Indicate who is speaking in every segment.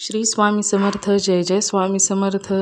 Speaker 1: श्री स्वामी समर्थ जय जय स्वामी समर्थ.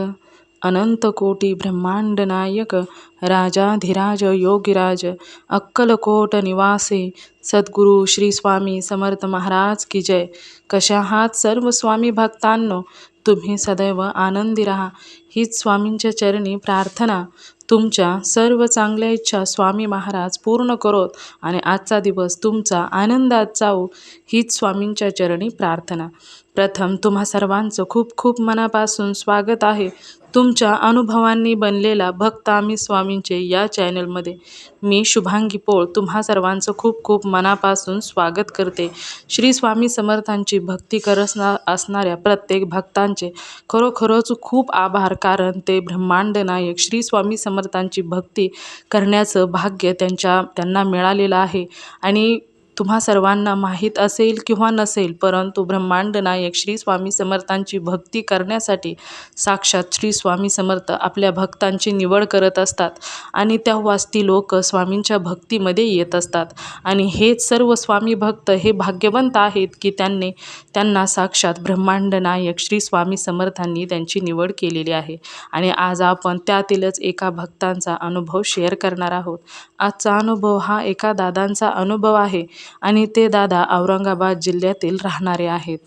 Speaker 1: अनंत कोटी ब्रह्मांड नायक राजाधिराज योगीराज अक्कलकोट निवासी सद्गुरू श्री स्वामी समर्थ महाराज की जय. कशा आहात सर्व स्वामी भक्तांनो तुम्ही सदैव आनंदी राहा. हीच स्वामींच्या चरणी प्रार्थना. तुमच्या सर्व चांगल्या इच्छा स्वामी महाराज पूर्ण करोत आणि आजचा दिवस तुमचा आनंदात जाऊ हीच स्वामींच्या चरणी प्रार्थना. प्रथम तुम्हा सर्वांचं खूप खूप मनापासून स्वागत आहे. तुमच्या अनुभवांनी बनलेला भक्त आम्ही स्वामींचे या चॅनलमध्ये. मी शुभांगी पोळ तुम्हा सर्वांचं खूप खूप मनापासून स्वागत करते. श्री स्वामी समर्थांची भक्ती करसना असणाऱ्या प्रत्येक भक्तांचे खरोखरच खूप आभार कारण ते ब्रह्मांड नायक श्री स्वामी समर्थांची भक्ती करण्याचं भाग्य त्यांच्या त्यांना मिळालेलं आहे. आणि तुम्हा सर्वांना माहीत असेल किंवा नसेल परंतु ब्रह्मांड नायक श्री स्वामी समर्थांची भक्ती करण्यासाठी साक्षात श्री स्वामी समर्थ आपल्या भक्तांची निवड करत असतात आणि तेव्हाच ती लोक स्वामींच्या भक्तीमध्ये येत असतात. आणि हेच सर्व स्वामी भक्त हे भाग्यवंत आहेत की त्यांनी त्यांना साक्षात ब्रह्मांड नायक श्री स्वामी समर्थांनी त्यांची निवड केलेली आहे. आणि आज आपण त्यातीलच एका भक्तांचा अनुभव शेअर करणार आहोत. आजचा अनुभव हा एका दादांचा अनुभव आहे. आणि ते दादा औरंगाबाद जिल्ह्यातील राहणारे आहेत.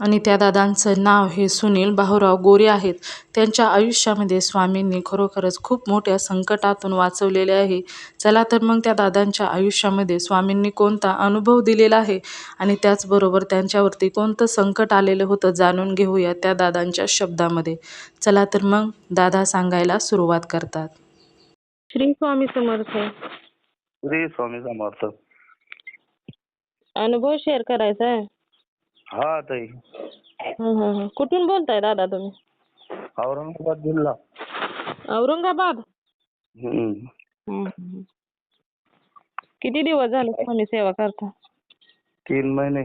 Speaker 1: आणि त्या दादांचं नाव हे सुनील बाहुराव गोरे आहेत. त्यांच्या आयुष्यामध्ये स्वामींनी खरोखरच खूप मोठ्या संकटातून वाचवलेले आहे. चला तर मग त्या दादांच्या आयुष्यामध्ये स्वामींनी कोणता अनुभव दिलेला आहे? आणि त्याचबरोबर त्यांच्यावरती कोणतं संकट आलेलं होतं जाणून घेऊया त्या दादांच्या शब्दामध्ये. चला तर मग दादा सांगायला सुरुवात करतात. श्री स्वामी समर्थ.
Speaker 2: श्री स्वामी समर्थ.
Speaker 1: अनुभव शेअर करायचा आहे.
Speaker 2: हा ताई.
Speaker 1: कुठून बोलताय दादा तुम्ही?
Speaker 2: औरंगाबाद जिल्हा.
Speaker 1: औरंगाबाद?
Speaker 2: हम्म.
Speaker 1: किती दिवस झाले स्वामी सेवा करता?
Speaker 2: तीन महिने.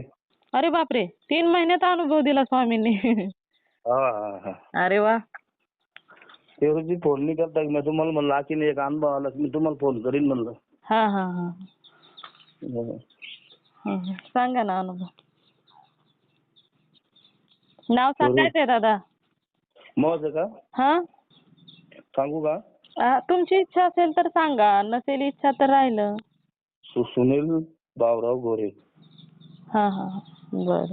Speaker 1: अरे बापरे! तीन महिन्यात अनुभव दिला स्वामींनी.
Speaker 2: हा हा हा.
Speaker 1: अरे वा.
Speaker 2: ते रोजी फोन नाही करता मी तुम्हाला म्हणलं आणखीन एक अनुभव आला की मी तुम्हाला फोन करीन म्हणलं.
Speaker 1: हा हा. हा.
Speaker 2: हम्म.
Speaker 1: सांगा ना अनुभव. नाव सांगायचंय दादा.
Speaker 2: मग का?
Speaker 1: हा?
Speaker 2: सांगू का?
Speaker 1: आ, तुमची इच्छा असेल तर सांगा. नसेल इच्छा तर राहिलं.
Speaker 2: सु- सुनील बावराव गोरे.
Speaker 1: हा हा. बर.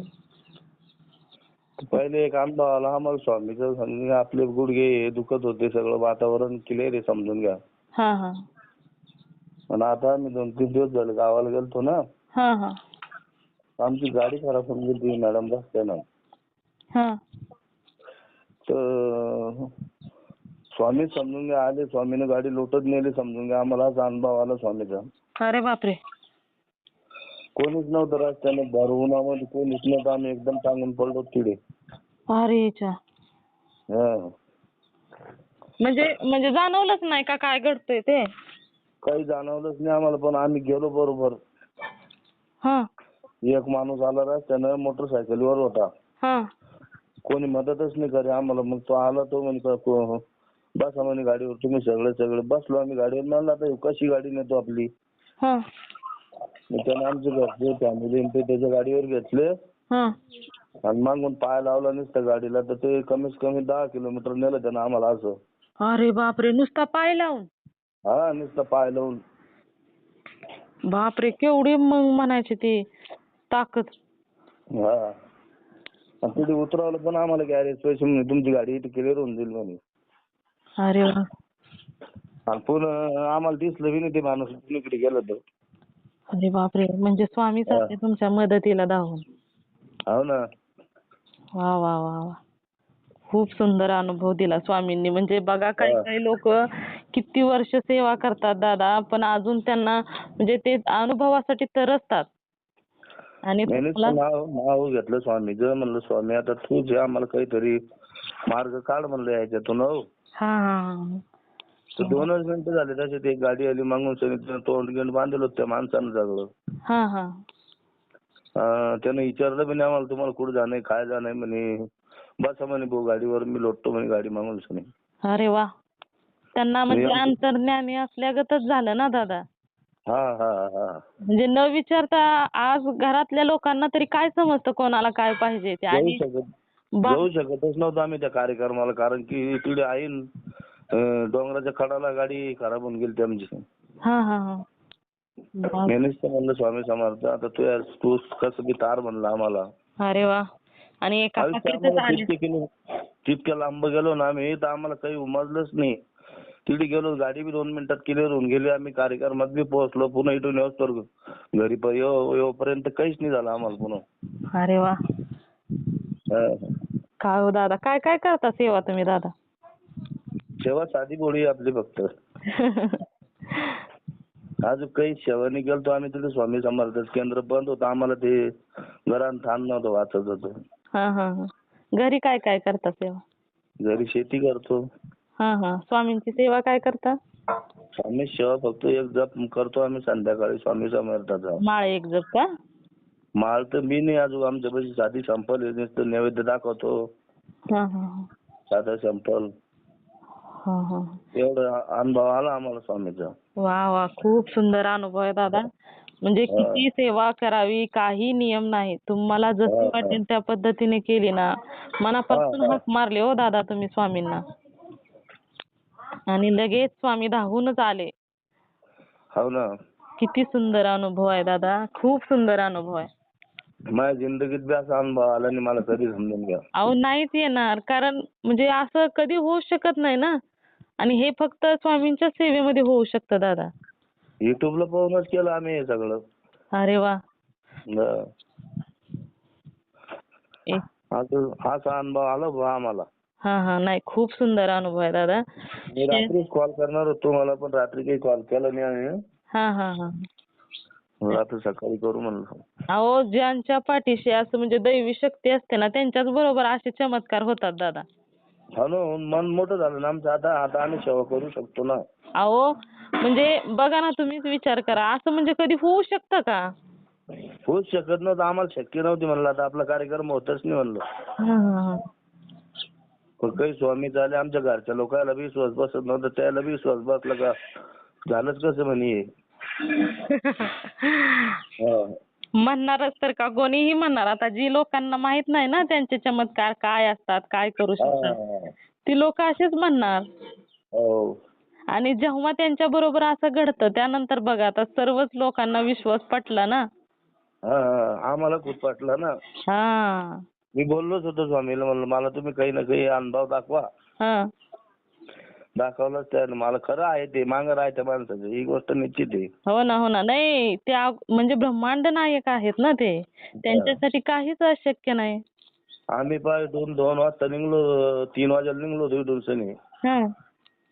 Speaker 2: पहिले एक अनुभव आला आम्हाला स्वामीचं. समजून आपले गुडघे हे दुखत होते. सगळं वातावरण क्लिअर आहे समजून घ्या.
Speaker 1: हा हा.
Speaker 2: पण आता मी दोन तीन दिवस झाले गावाला गेलतो ना.
Speaker 1: हा हा.
Speaker 2: आमची गाडी खराब होऊन गेली मॅडम रस्त्यानं
Speaker 1: हा.
Speaker 2: तर स्वामी समजून घ्या आले स्वामीने गाडी लोटत नेली समजून घ्या आम्हाला असा अनुभव आला स्वामीचा.
Speaker 1: अरे बापरे.
Speaker 2: कोणीच नव्हतं रस्त्याने भर उन्हामध्ये कोणीच नव्हतं आम्ही एकदम टांगून पडलो तिथे
Speaker 1: अरे चा.
Speaker 2: हा.
Speaker 1: म्हणजे म्हणजे जाणवलंच नाही का काय घडतंय ते?
Speaker 2: काही जाणवलंच नाही आम्हाला पण आम्ही गेलो बरोबर. एक माणूस आला रस्त्यानं मोटरसायकलीवर होता.
Speaker 1: हा.
Speaker 2: कोणी मदतच नाही करे आम्हाला मग तो आला तो म्हणे बसा म्हणे गाडीवर तुम्ही सगळे सगळे बसलो आम्ही गाडीवर. म्हणलं आता कशी गाडी नेतो आपली? त्याने आमचे घरचे फॅमिली ते त्याच्या गाडीवर घेतले.
Speaker 1: हा.
Speaker 2: आणि मागून पाय लावला नुसतं गाडीला तर ते कमीत कमी दहा किलोमीटर नेलं त्यानं आम्हाला असं.
Speaker 1: अरे बापरे नुसता पाय लावून?
Speaker 2: हा नुसतं पाय लावून.
Speaker 1: बापरे केवढी मग म्हणायची ती ताकद.
Speaker 2: हा. आणि तिथे उतरवलं पण आम्हाला गॅरेज पैसे म्हणे तुमची गाडी इथे क्लिअर होऊन जाईल म्हणे.
Speaker 1: अरे वा.
Speaker 2: आणि पुन्हा आम्हाला दिसलं बी नाही ते माणूस कुणीकडे गेलं तर.
Speaker 1: अरे बापरे म्हणजे स्वामी सारखे तुमच्या मदतीला धावून.
Speaker 2: हो ना.
Speaker 1: वा वा वा वा. खूप सुंदर अनुभव दिला स्वामींनी. म्हणजे बघा काही. काही लोक किती वर्ष सेवा करतात दादा पण अजून त्यांना म्हणजे ते अनुभवासाठी तरसतात आणि
Speaker 2: नाव नाव घेतलं स्वामीचं म्हणलं स्वामी आता तूच आम्हाला काहीतरी मार्ग काढ म्हणलं याच्यातून हो. दोनच मिनिटं झाले त्याच्यात एक गाडी आली मागून सांगितलं तोंड गिंड बांधलं होतं त्या माणसानं सगळं
Speaker 1: हा हा.
Speaker 2: त्यानं विचारलं पण आम्हाला तुम्हाला कुठं जाणं काय जाणं म्हणे? बसा म्हणे भाऊ गाडीवर मी लोटतो म्हणे गाडी मागून म्हणे
Speaker 1: अरे वा. त्यांना म्हणजे अंतर्ज्ञानी असल्यागतच झालं ना दादा?
Speaker 2: हा हा हा.
Speaker 3: म्हणजे न विचारता आज घरातल्या लोकांना तरी काय समजतं कोणाला काय पाहिजे ते?
Speaker 2: जाऊ
Speaker 3: आणि
Speaker 2: शकत
Speaker 3: बा-
Speaker 2: जाऊ शकतच नव्हतो आम्ही त्या कार्यक्रमाला कारण की तिकडे आईन अं, डोंगराच्या कडाला गाडी खराब होऊन गेली आमची.
Speaker 3: हा हा हा. बा-
Speaker 2: मी नुसतं म्हणलं स्वामी समर्थ आता तू यार तू कसं बी तार म्हणलं आम्हाला.
Speaker 3: अरे वा. आणि एका
Speaker 2: आयुष्य
Speaker 3: पाकिटात
Speaker 2: आम्हाला
Speaker 3: आले
Speaker 2: तितके किलो तितक्या लांब गेलो ना आम्ही तर आम्हाला काही उमजलंच नाही. तिथे गेलो गाडी बी दोन मिनिटात क्लिअर होऊन गेली. आम्ही कार्यक्रमात बी पोहोचलो पुन्हा इथून येऊस्तोवर घरी प- येऊ- येऊपर्यंत काहीच नाही झालं आम्हाला पुन्हा.
Speaker 3: अरे वा.
Speaker 2: हा.
Speaker 3: काय हो दादा? काय काय करता सेवा तुम्ही दादा?
Speaker 2: सेवा साधी बोळी आपली फक्त. अजून काही सेवा नाही गेलतो आम्ही तिथे स्वामी समर्थ केंद्र बंद होतं. आम्हाला ते घरात थांब नव्हतं वाचत होतं.
Speaker 3: हा हा हा. घरी काय काय करता सेवा?
Speaker 2: घरी शेती करतो.
Speaker 3: हा हा. स्वामींची सेवा काय करता?
Speaker 2: स्वामी सेवा फक्त एक जप करतो आम्ही संध्याकाळी स्वामी समर्थाचा.
Speaker 3: माळ एक जप का?
Speaker 2: माळ तर मी नाही अजून आमच्या पैसे साधी संपल नैवेद्य दाखवतो.
Speaker 3: हा हा हा.
Speaker 2: साधा संपल. एवढा अनुभव आला आम्हाला स्वामीचा.
Speaker 3: वा वा खूप सुंदर अनुभव आहे दादा. म्हणजे. किती सेवा करावी काही नियम नाही. तुम्हाला जशी
Speaker 2: हा.
Speaker 3: वाटेल त्या पद्धतीने केली ना. मनापासून. हाक मारले हो दादा तुम्ही स्वामींना. आणि लगेच स्वामी धावूनच आले.
Speaker 2: हो ना.
Speaker 3: किती सुंदर अनुभव आहे दादा. खूप सुंदर अनुभव आहे.
Speaker 2: माझ्या जिंदगीत बी असा अनुभव आला नाही मला कधी समजून घ्या.
Speaker 3: अहो नाहीच येणार. कारण म्हणजे असं कधी होऊ शकत नाही ना. आणि हे फक्त स्वामींच्या सेवेमध्ये होऊ शकतं दादा.
Speaker 2: युट्यूबला पाहूनच केलं आम्ही हे सगळं.
Speaker 3: अरे वा.
Speaker 2: हा.
Speaker 3: ए-
Speaker 2: असं असा अनुभव आला बुवा आम्हाला.
Speaker 3: हा हा. नाही खूप सुंदर अनुभव आहे दादा.
Speaker 2: मी रात्रीच कॉल करणार होतो मला पण रात्री काही कॉल केला नाही आम्ही.
Speaker 3: हा हा हा.
Speaker 2: रात्री सकाळी करू म्हणलं.
Speaker 3: अहो ज्यांच्या पाठीशी असं म्हणजे दैवी शक्ती असते ना त्यांच्याच बरोबर असे चमत्कार होतात दादा.
Speaker 2: हो ना मन मोठं झालं ना आमचं आता आता आम्ही सेवा करू शकतो ना.
Speaker 3: अहो म्हणजे बघा ना तुम्हीच विचार करा. असं म्हणजे कधी होऊ शकतं का?
Speaker 2: होऊच शकत नव्हतं आम्हाला शक्य नव्हती म्हणलं. आता आपला कार्यक्रम होतच नाही म्हणलं.
Speaker 3: हा, हा, हा.
Speaker 2: पण काही स्वामी झाले आमच्या घरच्या लोकांना बी विश्वास बसत नव्हता. त्याला बी विश्वास बसला का? झालंच कसं म्हणे हे. हा.
Speaker 3: म्हणणारच तर का? कोणीही म्हणणार. आता जी लोकांना माहीत नाही ना त्यांचे चमत्कार काय असतात काय करू शकतात?
Speaker 2: हा.
Speaker 3: ती लोक असेच म्हणणार.
Speaker 2: हो.
Speaker 3: आणि जेव्हा त्यांच्या बरोबर असं घडतं त्यानंतर बघा आता सर्वच लोकांना विश्वास पटला ना?
Speaker 2: हा. आम्हाला खूप वाटलं ना?
Speaker 3: हा.
Speaker 2: मी बोललोच होतो स्वामीला म्हणलं मला तुम्ही काही ना काही अनुभव दाखवा.
Speaker 3: हा.
Speaker 2: दाखवलंच त्यानं मला खरं आहे ते मागं आहे त्या माणसाचं ही गोष्ट निश्चित आहे.
Speaker 3: हो ना हो ना. नाही ते आ- म्हणजे ब्रह्मांड नायक आहेत ना ते? त्यांच्यासाठी काहीच अशक्य नाही.
Speaker 2: आम्ही पाय दोन दोन वाजता निघलो तीन वाजेला निघलो होतो इथून सनी.
Speaker 3: हा.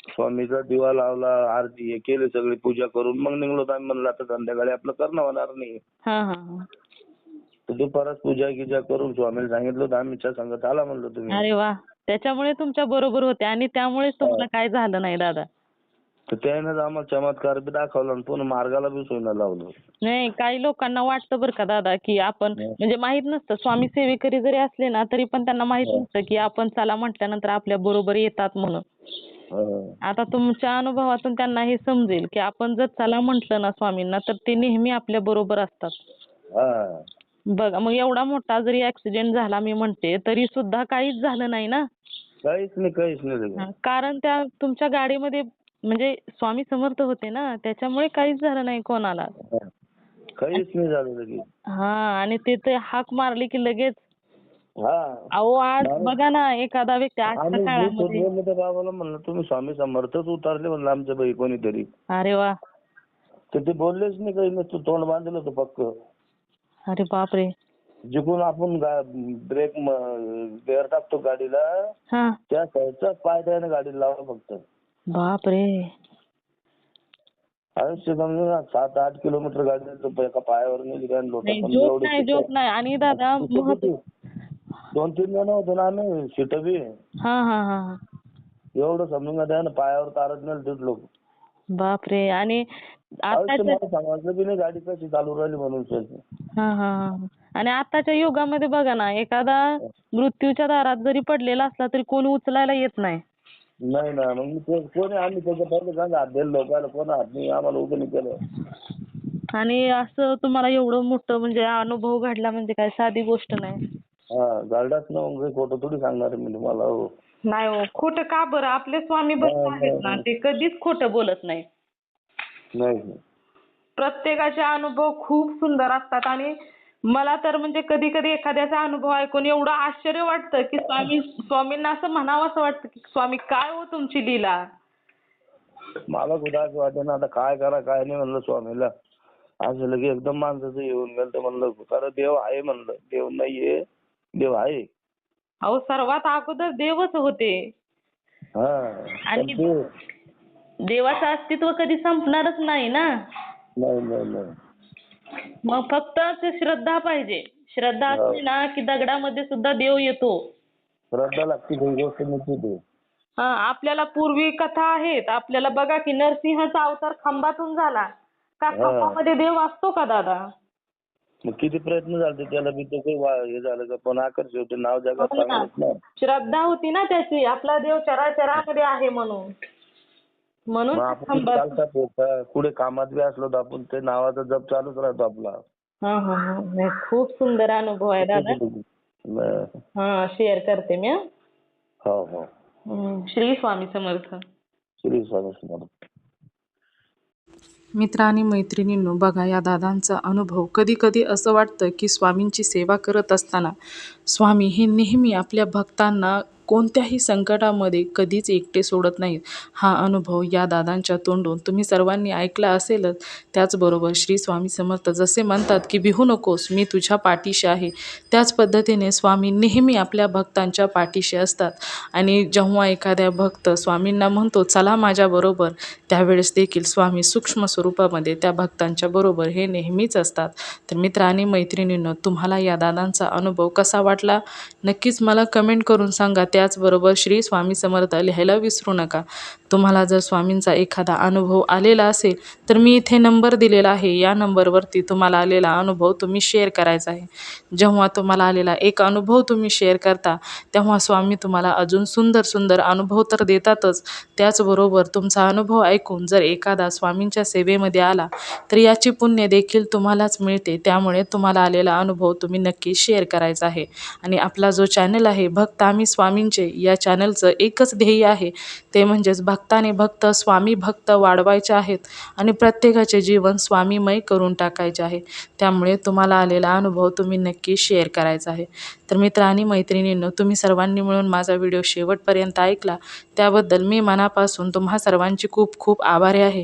Speaker 2: स्वामीचा दिवा लावला आरती हे केली सगळी पूजा करून मग निघलो होतो आम्ही. म्हणलं आता संध्याकाळी आपलं करणं होणार नाही.
Speaker 3: हा हा हा.
Speaker 2: तर दुपारच पूजा गिजा करून स्वामीला सांगितलं होतं आम्हीच्या संगत आला म्हणलं तुम्ही.
Speaker 3: अरे वा. त्याच्यामुळे तुमच्या बरोबर होते आणि त्यामुळेच तुम्हाला काय झालं नाही दादा?
Speaker 2: तर त्यानं आम्हाला चमत्कार बी दाखवला आणि पुन्हा मार्गाला बी सोयीनं लावलं
Speaker 3: नाही काही लोकांना वाटतं बरं का दादा की आपण. म्हणजे माहीत नसतं स्वामी सेवेकरी जरी असले ना तरी पण त्यांना माहीत
Speaker 2: हं.
Speaker 3: नसतं की आपण चला म्हटल्यानंतर आपल्या बरोबर येतात म्हणून
Speaker 2: हा.
Speaker 3: आता तुमच्या अनुभवातून त्यांना हे समजेल की आपण जर चला म्हटलं ना स्वामींना तर ते नेहमी आपल्या बरोबर असतात. बघा मग एवढा मोठा जरी ऍक्सिडेंट झाला मी म्हणते तरी सुद्धा काहीच झालं नाही ना
Speaker 2: काहीच नाही काहीच नाही
Speaker 3: कारण त्या तुमच्या गाडीमध्ये म्हणजे स्वामी समर्थ होते ना त्याच्यामुळे काहीच झालं नाही कोणाला.
Speaker 2: हा. काहीच नाही झालं लगेच.
Speaker 3: हा आणि ते ते हाक मारली की लगेच.
Speaker 2: हा.
Speaker 3: अहो आज. बघा ना एखादा व्यक्ती आजच्या काळामध्ये
Speaker 2: बाबाला म्हणलं तुम्ही स्वामी समर्थच उतारले म्हणलं आमच्या बाई कोणीतरी.
Speaker 3: अरे वा.
Speaker 2: तर ते बोललेच नाही काही नसतं तोंड बांधलं होतं पक्क.
Speaker 3: अरे बापरे.
Speaker 2: जिकडून आपण ब्रेक टाकतो गाडीला त्या साईडचा पाय त्याने गाडीला लावला फक्त.
Speaker 3: बापरे.
Speaker 2: आयुष्य समजून ना सात आठ किलोमीटर गाडी एका पायावर नेली काय लोट
Speaker 3: नाही जोक नाही जोक नाही. आणि दादा महत्त्व
Speaker 2: दोन तीन जण होतो ना आम्ही सीट बी.
Speaker 3: हा हा हा हा.
Speaker 2: एवढं समजून का त्यानं पायावर तारत नेलं तिथे लोक.
Speaker 3: बापरे. आणि
Speaker 2: आयुष्य
Speaker 3: आताच्या
Speaker 2: मला समजलं बी नाही गाडी कशी चालू राहिली म्हणून.
Speaker 3: हा हा हा. आणि आताच्या युगामध्ये बघा ना एखादा मृत्यूच्या दारात जरी पडलेला असला तरी कोणी उचलायला येत नाही.
Speaker 2: नाही ना मग मी ते- कोणी आम्ही त्याच्या पहिले काय हात दिलं लोकांना कोण हात नाही? आम्हाला उभं नाही केलं
Speaker 3: आणि असं तुम्हाला एवढं मोठं म्हणजे अनुभव घडला म्हणजे काय? साधी गोष्ट नाही.
Speaker 2: हा गार्डाच ना मग खोटं थोडी सांगणार आहे मी तुम्हाला हो.
Speaker 3: नाही हो खोटं का बरं? आपले स्वामी भक्त
Speaker 2: नाही,
Speaker 3: आहेत ना
Speaker 2: नाही.
Speaker 3: ते कधीच खोटं बोलत नाही
Speaker 2: नाही.
Speaker 3: प्रत्येकाचे अनुभव खूप सुंदर असतात आणि मला तर म्हणजे कधी कधी एखाद्याचा अनुभव ऐकून एवढं आश्चर्य वाटतं की स्वामी स्वामींना असं म्हणावं असं वाटतं की स्वामी काय हो तुमची लीला?
Speaker 2: मला सुद्धा असं वाटतं ना आता काय करा काय नाही म्हणलं स्वामीला. असं लगे एकदम माणसाचं येऊन गेलं तर म्हणलं खरं देव आहे म्हणलं. देव नाहीये देव आहे.
Speaker 3: अहो सर्वात अगोदर देवच होते.
Speaker 2: हा
Speaker 3: आणि-
Speaker 2: ते-
Speaker 3: देवाचं अस्तित्व कधी संपणारच नाही ना.
Speaker 2: नाही नाही नाही.
Speaker 3: मग फक्त ते श्रद्धा पाहिजे. श्रद्धा
Speaker 2: हो.
Speaker 3: असली ना की दगडामध्ये सुद्धा देव येतो.
Speaker 2: श्रद्धा लागते ही गोष्ट
Speaker 3: हा आपल्याला पूर्वी कथा आहेत. आपल्याला बघा की नरसिंहाचा अवतार खंबातून झाला. का
Speaker 2: हा.
Speaker 3: खंबामध्ये देव असतो का दादा?
Speaker 2: मग किती प्रयत्न झाले त्याला बी तो काही वा- हे झालं का? पण आकर्षित होते. नाव जगात
Speaker 3: हो ना. श्रद्धा होती ना त्याची. आपला देव चराचरामध्ये आहे म्हणून. म्हणून
Speaker 2: आपण चालतात पुढे. कामात बी असलो तर आपण ते नावाचा जप चालूच राहतो आपला.
Speaker 3: हा हा हा. नाही, खूप सुंदर अनुभव आहे दादा. हा शेअर करते मी हा.
Speaker 2: हो हो.
Speaker 3: हम्म, श्री स्वामी समर्थ.
Speaker 2: श्री स्वामी समर्थ.
Speaker 1: मित्र आणि मैत्रिणींनो बघा या दादांचा अनुभव. कधी कधी असं वाटतं की स्वामींची सेवा करत असताना स्वामी हे नेहमी आपल्या भक्तांना कोणत्याही संकटामध्ये कधीच एकटे सोडत नाहीत. हा अनुभव या दादांच्या तोंडून तुम्ही सर्वांनी ऐकला असेलच. त्याचबरोबर श्री स्वामी समर्थ जसे म्हणतात की भिहू नकोस मी तुझ्या पाठीशी आहे. त्याच पद्धतीने स्वामी नेहमी आपल्या भक्तांच्या पाठीशी असतात. आणि जेव्हा एखाद्या भक्त स्वामींना म्हणतो चला माझ्याबरोबर त्यावेळेस देखील स्वामी सूक्ष्म स्वरूपामध्ये त्या भक्तांच्या बरोबर हे नेहमीच असतात. तर मित्र आणि मैत्रिणींनो तुम्हाला या दादांचा अनुभव कसा वाटला? नक्कीच मला कमेंट करून सांगा. त्याचबरोबर श्री स्वामी समर्थ लिहायला विसरू नका. तुम्हाला जर स्वामींचा एखादा अनुभव आलेला असेल तर मी इथे नंबर दिलेला आहे. या नंबरवरती तुम्हाला आलेला अनुभव तुम्ही शेअर करायचा आहे. जेव्हा तुम्हाला आलेला एक अनुभव तुम्ही शेअर करता तेव्हा स्वामी तुम्हाला अजून सुंदर सुंदर अनुभव तर देतातच. त्याचबरोबर तुमचा अनुभव ऐकून जर एखादा स्वामींच्या सेवेमध्ये आला तर याची पुण्य देखील तुम्हालाच मिळते. त्यामुळे तुम्हाला आलेला अनुभव तुम्ही नक्की शेअर करायचा आहे. आणि आपला जो चॅनल आहे भक्त आम्ही स्वामींचे या चॅनलचं एकच ध्येय आहे. ते म्हणजेच भक्ताने भक्त स्वामी भक्त वाढवायचे आहेत आणि प्रत्येकाचे जीवन स्वामीमय करून टाकायचे आहे. त्यामुळे तुम्हाला आलेला अनुभव तुम्ही नक्की शेअर करायचा आहे. तर मित्र आणि मैत्रिणींनो तुम्ही सर्वांनी मिळून माझा व्हिडिओ शेवटपर्यंत ऐकला. त्याबद्दल मी मनापासून तुम्हा सर्वांची खूप खूप आभारी आहे.